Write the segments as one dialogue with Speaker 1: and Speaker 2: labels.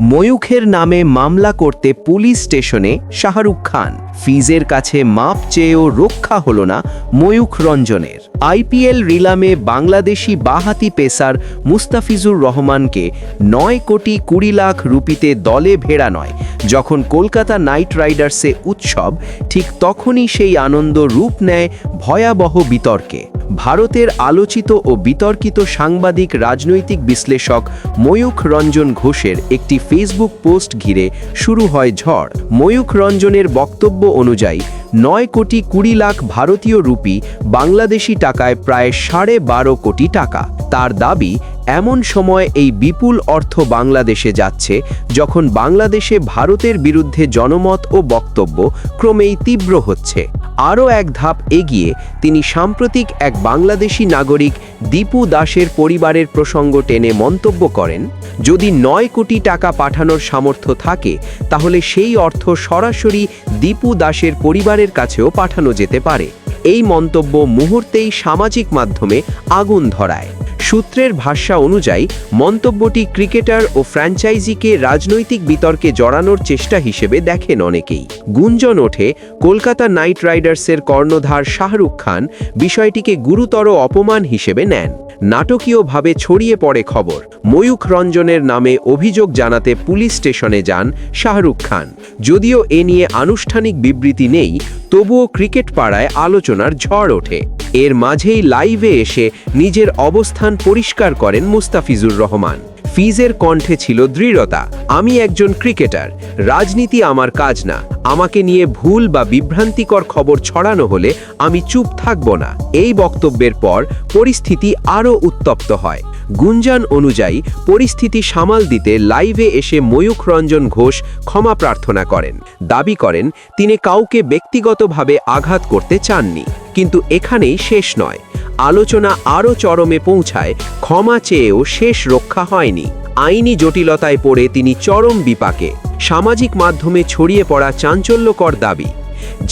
Speaker 1: ময়ূখের নামে মামলা করতে পুলিশ স্টেশনে শাহরুখ খান। ফিজের কাছে মাপ চেয়েও রক্ষা হল না ময়ূখ রঞ্জনের। আইপিএল রিলামে বাংলাদেশি বাহাতি পেসার মুস্তাফিজুর রহমানকে নয় কোটি কুড়ি লাখ রুপিতে দলে ভেড়া নয়। যখন কলকাতা নাইট রাইডার্সে উৎসব, ঠিক তখনই সেই আনন্দ রূপ নেয় ভয়াবহ বিতর্কে। ভারতের আলোচিত ও বিতর্কিত সাংবাদিক রাজনৈতিক বিশ্লেষক ময়ূখ রঞ্জন ঘোষের একটি ফেসবুক পোস্ট ঘিরে শুরু হয় ঝড়। ময়ূখ রঞ্জনের বক্তব্য অনুযায়ী, নয় কোটি কুড়ি লাখ ভারতীয় রুপি বাংলাদেশি টাকায় প্রায় সাড়ে বারো কোটি টাকা। তার দাবি, এমন সময় এই বিপুল অর্থ বাংলাদেশে যাচ্ছে, যখন বাংলাদেশে ভারতের বিরুদ্ধে জনমত ও বক্তব্য ক্রমেই তীব্র হচ্ছে। আরও এক ধাপ এগিয়ে তিনি সাম্প্রতিক এক বাংলাদেশি নাগরিক দীপু দাসের পরিবারের প্রসঙ্গ টেনে মন্তব্য করেন, যদি নয় কোটি টাকা পাঠানোর সামর্থ্য থাকে, তাহলে সেই অর্থ সরাসরি দীপু দাসের পরিবারের কাছেও পাঠানো যেতে পারে। এই মন্তব্য মুহূর্তেই সামাজিক মাধ্যমে আগুন ধরায়। সূত্রের ভাষ্য অনুযায়ী, মন্তব্যটি ক্রিকেটার ও ফ্র্যাঞ্চাইজিকে রাজনৈতিক বিতর্কে জড়ানোর চেষ্টা হিসেবে দেখেন অনেকেই। গুঞ্জন ওঠে, কলকাতা নাইট রাইডার্সের কর্ণধার শাহরুখ খান বিষয়টিকে গুরুতর অপমান হিসেবে নেন। নাটকীয়ভাবে ছড়িয়ে পড়ে খবর। ময়ূখ রঞ্জনের নামে অভিযোগ জানাতে পুলিশ স্টেশনে যান শাহরুখ খান। যদিও এ নিয়ে আনুষ্ঠানিক বিবৃতি নেই তবুও ক্রিকেট পাড়ায় আলোচনার ঝড় ওঠে। এর মাঝেই লাইভে এসে নিজের অবস্থান পরিষ্কার করেন মুস্তাফিজুর রহমান। ফিজের কণ্ঠে ছিল দৃঢ়তা, আমি একজন ক্রিকেটার, রাজনীতি আমার কাজ না। আমাকে নিয়ে ভুল বা বিভ্রান্তিকর খবর ছড়ানো হলে আমি চুপ থাকব না। এই বক্তব্যের পর পরিস্থিতি আরও উত্তপ্ত হয়। গুঞ্জান অনুযায়ী পরিস্থিতি সামাল দিতে লাইভে এসে ময়ূখ রঞ্জন ঘোষ ক্ষমা প্রার্থনা করেন। দাবি করেন, তিনি কাউকে ব্যক্তিগতভাবে আঘাত করতে চাননি, কিন্তু এখানেই শেষ নয়। আলোচনা আরও চরমে পৌঁছায়, ক্ষমা চেয়েও শেষ রক্ষা হয়নি। আইনি জটিলতায় পড়ে তিনি চরম বিপাকে। সামাজিক মাধ্যমে ছড়িয়ে পড়া চাঞ্চল্যকর দাবি।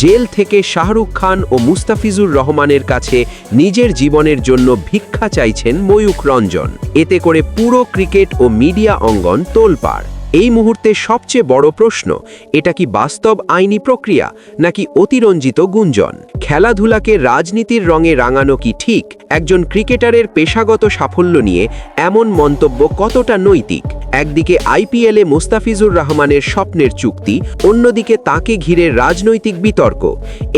Speaker 1: জেল থেকে শাহরুখ খান ও মুস্তাফিজুর রহমানের কাছে নিজের জীবনের জন্য ভিক্ষা চাইছেন ময়ূখ রঞ্জন। এতে করে পুরো ক্রিকেট ও মিডিয়া অঙ্গন তোলপাড়। এই মুহূর্তে সবচেয়ে বড় প্রশ্ন, এটা কি বাস্তব আইনি প্রক্রিয়া, নাকি অতিরঞ্জিত গুঞ্জন? খেলাধুলাকে রাজনীতির রঙে রাঙানো কি ঠিক? একজন ক্রিকেটারের পেশাগত সাফল্য নিয়ে এমন মন্তব্য কতটা নৈতিক? একদিকে আইপিএলে মোস্তাফিজুর রহমানের স্বপ্নের চুক্তি, অন্যদিকে তাকে ঘিরে রাজনৈতিক বিতর্ক।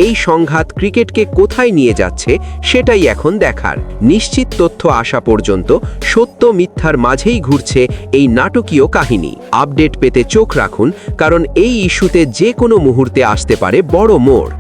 Speaker 1: এই সংঘাত ক্রিকেটকে কোথায় নিয়ে যাচ্ছে সেটাই এখন দেখার। নিশ্চিত তথ্য আসা পর্যন্ত সত্য মিথ্যার মাঝেই ঘুরছে এই নাটকীয় কাহিনী। আপডেট পেতে চোখ রাখুন, কারণ এই ইস্যুতে যে কোনো মুহূর্তে আসতে পারে বড় মোড়।